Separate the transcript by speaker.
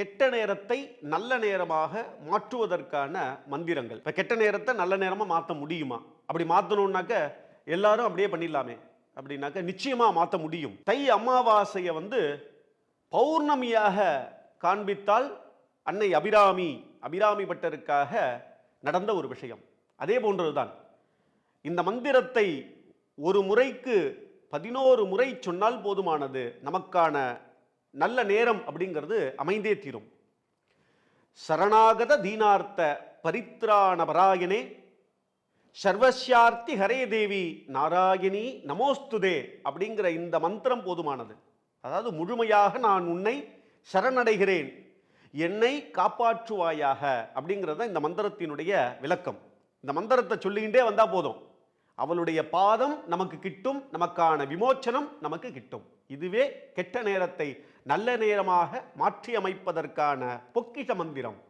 Speaker 1: கெட்ட நேரத்தை நல்ல நேரமாக மாற்றுவதற்கான மந்திரங்கள். இப்போ கெட்ட நேரத்தை நல்ல நேரமாக மாற்ற முடியுமா? அப்படி மாற்றணுன்னாக்க எல்லாரும் அப்படியே பண்ணிடலாமே. அப்படின்னாக்க நிச்சயமாக மாற்ற முடியும். தை அமாவாசையை வந்து பௌர்ணமியாக காண்பித்தால் அன்னை அபிராமி அபிராமி பட்டருக்காக நடந்த ஒரு விஷயம். அதே போன்றதுதான். இந்த மந்திரத்தை ஒரு முறைக்கு பதினோரு முறை சொன்னால் போதுமானது. நமக்கான நல்ல நேரம் அப்படிங்கிறது அமைந்தே தீரும். சரணாகத தீனார்த்த பரித்ராண பராயணே சர்வஸ்யார்த்தி ஹரே தேவி நாராயணி நமோஸ்துதே அப்படிங்கிற இந்த மந்திரம் போதுமானது. அதாவது முழுமையாக நான் உன்னை சரணடைகிறேன். என்னை காப்பாற்றுவாயாக அப்படிங்கிறது இந்த மந்திரத்தினுடைய விளக்கம். இந்த மந்திரத்தை சொல்லிக்கிட்டே வந்தால் போதும். அவளுடைய பாதம் நமக்கு கிட்டும் நமக்கான விமோச்சனம் நமக்கு கிட்டும். இதுவே கெட்ட நேரத்தை நல்ல நேரமாக மாற்றியமைப்பதற்கான பொக்கிஷ மந்திரம்.